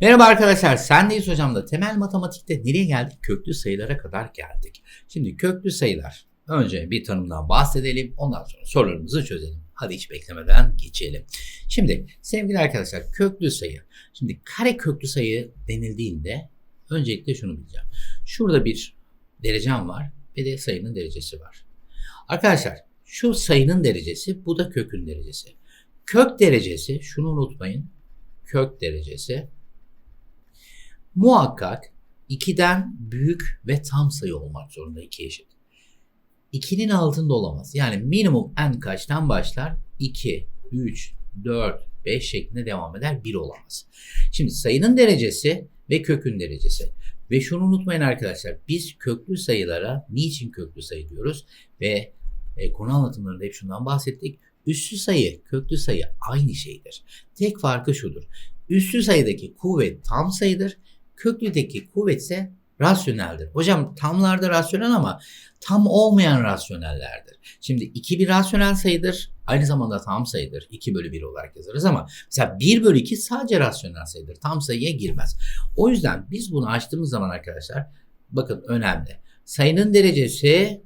Merhaba arkadaşlar, sendeyiz hocam da temel matematikte nereye geldik? Köklü sayılara kadar geldik. Şimdi köklü sayılar. Önce bir tanımdan bahsedelim, ondan sonra sorularımızı çözelim. Hadi hiç beklemeden geçelim. Şimdi sevgili arkadaşlar köklü sayı. Şimdi kare köklü sayı denildiğinde öncelikle şunu bileceğim. Şurada bir derecem var ve de sayının derecesi var. Arkadaşlar şu sayının derecesi bu da kökün derecesi. Kök derecesi şunu unutmayın. Kök derecesi muhakkak 2'den büyük ve tam sayı olmak zorunda iki eşit. 2'nin altında olamaz. Yani minimum n kaçtan başlar? 2, 3, 4, 5 şeklinde devam eder. 1 olamaz. Şimdi sayının derecesi ve kökün derecesi. Ve şunu unutmayın arkadaşlar. Biz köklü sayılara niçin köklü sayı diyoruz? Ve e, konu anlatımlarında hep şundan bahsettik. Üssü sayı, köklü sayı aynı şeydir. Tek farkı şudur. Üssü sayıdaki kuvvet tam sayıdır köklüdeki kuvvet ise rasyoneldir. Hocam tamlarda rasyonel ama tam olmayan rasyonellerdir. Şimdi 2 bir rasyonel sayıdır. Aynı zamanda tam sayıdır. 2 bölü 1 olarak yazarız ama mesela 1 bölü 2 sadece rasyonel sayıdır. Tam sayıya girmez. O yüzden biz bunu açtığımız zaman arkadaşlar bakın önemli. Sayının derecesi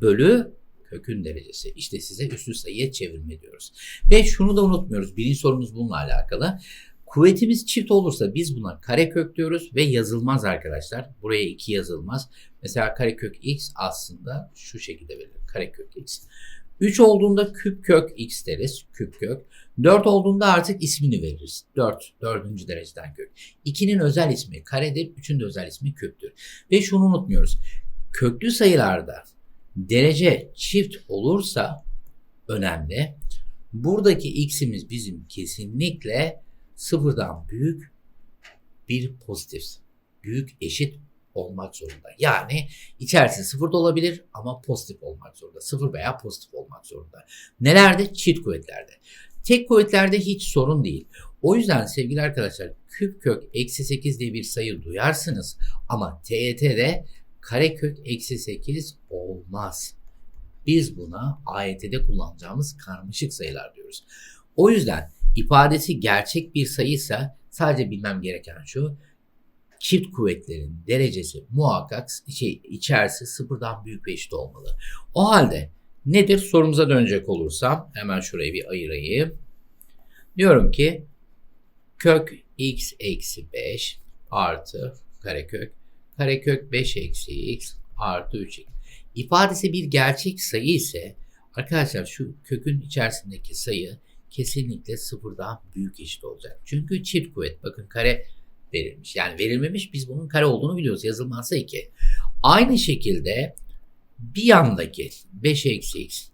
bölü kökün derecesi. İşte size üstü sayıya çevirme diyoruz. Ve şunu da unutmuyoruz. Birinci sorumuz bununla alakalı. Kuvvetimiz çift olursa biz buna karekök diyoruz ve yazılmaz arkadaşlar. Buraya 2 yazılmaz. Mesela karekök x aslında şu şekilde verilir. Karekök x. 3 olduğunda küp kök x deriz. Küp kök. 4 olduğunda artık ismini veririz. 4. 4. dereceden kök. 2'nin özel ismi karedir. 3'ün de özel ismi küptür. Ve şunu unutmuyoruz. Köklü sayılarda derece çift olursa önemli. Buradaki x'imiz bizim kesinlikle sıfırdan büyük bir pozitif, büyük eşit olmak zorunda. Yani içerisi sıfır da olabilir ama pozitif olmak zorunda. Sıfır veya pozitif olmak zorunda. Nelerde? Çift kuvvetlerde. Tek kuvvetlerde hiç sorun değil. O yüzden sevgili arkadaşlar küp kök eksi 8 diye bir sayı duyarsınız ama TET'de karekök eksi 8 olmaz. Biz buna AYT'de kullanacağımız karmaşık sayılar diyoruz. O yüzden ifadesi gerçek bir sayıysa sadece bilmem gereken şu. Çift kuvvetlerin derecesi muhakkak şey, içerisi sıfırdan büyük ve eşit olmalı. O halde nedir sorumuza dönecek olursam hemen şurayı bir ayırayım. Diyorum ki kök x eksi 5 artı karekök karekök 5 eksi x artı 3x. İfadesi bir gerçek sayı ise arkadaşlar şu kökün içerisindeki sayı kesinlikle sıfırdan büyük eşit olacak. Çünkü çift kuvvet bakın kare verilmiş. Yani verilmemiş biz bunun kare olduğunu biliyoruz. Yazılmazsa 2. Aynı şekilde bir yandaki 5 eksi x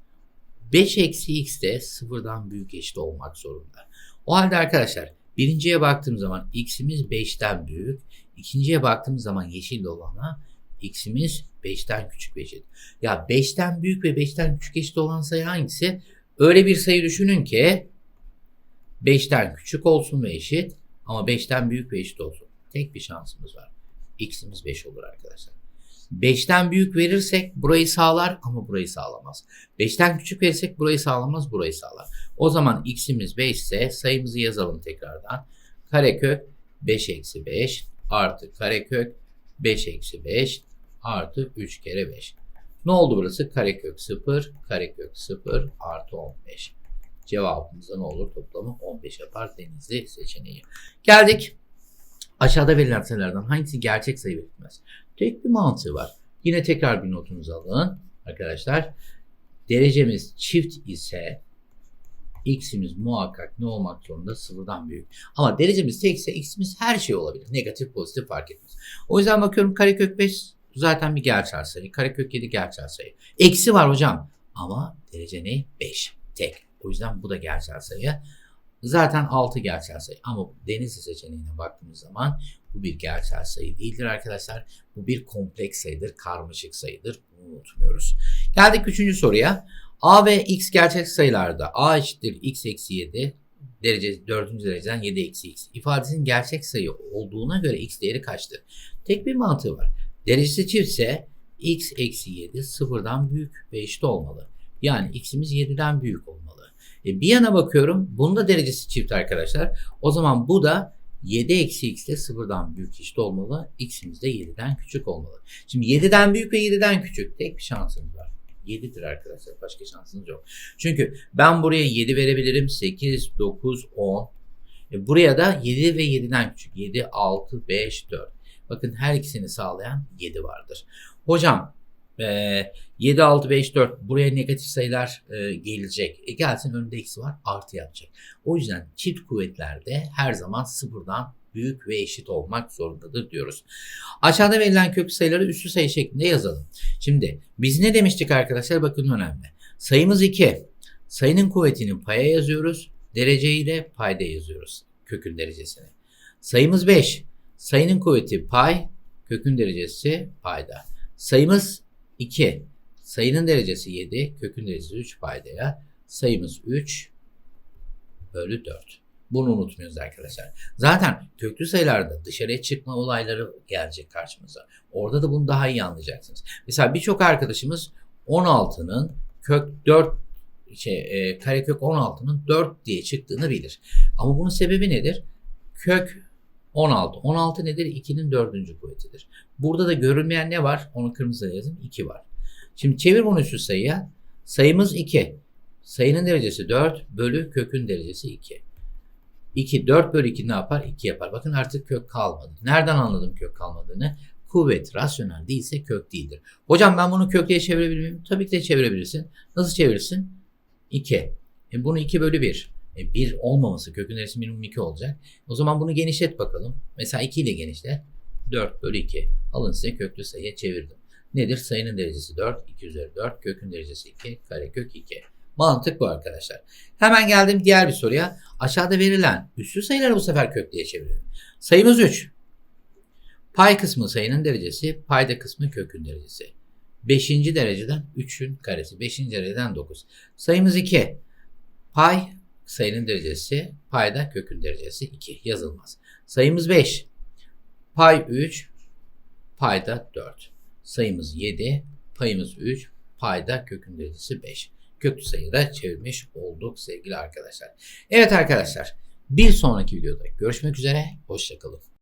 5 eksi x de sıfırdan büyük eşit olmak zorunda. O halde arkadaşlar birinciye baktığım zaman x'imiz 5'ten büyük. ikinciye baktığımız zaman yeşil olana x'imiz 5'ten küçük ve eşit. Ya 5'ten büyük ve 5'ten küçük eşit olan sayı hangisi? Öyle bir sayı düşünün ki 5'ten küçük olsun ve eşit ama 5'ten büyük ve eşit olsun. Tek bir şansımız var. X'imiz 5 olur arkadaşlar. 5'ten büyük verirsek burayı sağlar ama burayı sağlamaz. 5'ten küçük verirsek burayı sağlamaz, burayı sağlar. O zaman x'imiz 5 ise sayımızı yazalım tekrardan. Karekök 5 eksi 5 artı karekök 5 eksi 5 artı 3 kere 5. Ne oldu burası? Karekök 0, karekök 0 artı 15. Cevabımızda ne olur? Toplamı 15 yapar denizli seçeneği. Geldik. Aşağıda verilen sayılardan hangisi gerçek sayı belirtmez? Tek bir mantığı var. Yine tekrar bir notunuzu alın arkadaşlar. Derecemiz çift ise x'imiz muhakkak ne olmak zorunda? Sıfırdan büyük. Ama derecemiz tekse x'imiz her şey olabilir. Negatif, pozitif fark etmez. O yüzden bakıyorum karekök 5 zaten bir gerçel sayı. Karekök 7 gerçel sayı. Eksi var hocam. Ama derece ne? 5. Tek. O yüzden bu da gerçel sayı. Zaten 6 gerçel sayı. Ama Denizli seçeneğine baktığımız zaman bu bir gerçel sayı değildir arkadaşlar. Bu bir kompleks sayıdır, karmaşık sayıdır. Bunu unutmuyoruz. Geldik üçüncü soruya. A ve X gerçek sayılarda A eşittir X eksi 7 derece 4. dereceden 7 eksi X ifadesinin gerçek sayı olduğuna göre X değeri kaçtır? Tek bir mantığı var. Derecesi çiftse x eksi 7 sıfırdan büyük ve eşit olmalı. Yani x'imiz 7'den büyük olmalı. E bir yana bakıyorum. Bunun da derecesi çift arkadaşlar. O zaman bu da 7 eksi x de sıfırdan büyük eşit olmalı. x'imiz de 7'den küçük olmalı. Şimdi 7'den büyük ve 7'den küçük tek bir şansımız var. 7'dir arkadaşlar. Başka şansınız yok. Çünkü ben buraya 7 verebilirim. 8, 9, 10. E buraya da 7 ve 7'den küçük. 7, 6, 5, 4. Bakın her ikisini sağlayan 7 vardır. Hocam e, 7, 6, 5, 4 buraya negatif sayılar e, gelecek. E gelsin önünde eksi var artı yapacak. O yüzden çift kuvvetlerde her zaman sıfırdan büyük ve eşit olmak zorundadır diyoruz. Aşağıda verilen kök sayıları üslü sayı şeklinde yazalım. Şimdi biz ne demiştik arkadaşlar? Bakın önemli. Sayımız 2. Sayının kuvvetini paya yazıyoruz. Dereceyi de payda yazıyoruz. Kökün derecesini. Sayımız 5. Sayının kuvveti pay. Kökün derecesi payda. Sayımız 2. Sayının derecesi 7. Kökün derecesi 3 paydaya. Sayımız 3 bölü 4. Bunu unutmuyoruz arkadaşlar. Zaten köklü sayılarda dışarıya çıkma olayları gelecek karşımıza. Orada da bunu daha iyi anlayacaksınız. Mesela birçok arkadaşımız 16'nın kök 4 şey, e, karekök 16'nın 4 diye çıktığını bilir. Ama bunun sebebi nedir? Kök 16. 16 nedir? 2'nin 4. kuvvetidir. Burada da görülmeyen ne var? Onu kırmızıya yazın. 2 var. Şimdi çevir bunu üstü sayıya. Sayımız 2. Sayının derecesi 4 bölü kökün derecesi 2. 2, 4 bölü 2 ne yapar? 2 yapar. Bakın artık kök kalmadı. Nereden anladım kök kalmadığını? Kuvvet rasyonel değilse kök değildir. Hocam ben bunu köklüğe çevirebilir miyim? Tabii ki de çevirebilirsin. Nasıl çevirirsin? 2. E bunu 2 bölü 1. E 1 olmaması kökün derecesi minimum 2 olacak. O zaman bunu genişlet bakalım. Mesela 2 ile genişle. 4 bölü 2. Alın size köklü sayıya çevirdim. Nedir? Sayının derecesi 4. 2 üzeri 4. Kökün derecesi 2. Karekök 2. Mantık bu arkadaşlar. Hemen geldim diğer bir soruya. Aşağıda verilen üslü sayıları bu sefer köklüye çevirelim. Sayımız 3. Pay kısmı sayının derecesi, payda kısmı kökün derecesi. 5. dereceden 3'ün karesi. 5. dereceden 9. Sayımız 2. Pay sayının derecesi, payda kökün derecesi 2. Yazılmaz. Sayımız 5. Pay 3, payda 4. Sayımız 7, payımız 3, payda kökün derecesi 5 köklü sayıyı da çevirmiş olduk sevgili arkadaşlar. Evet arkadaşlar bir sonraki videoda görüşmek üzere. Hoşçakalın.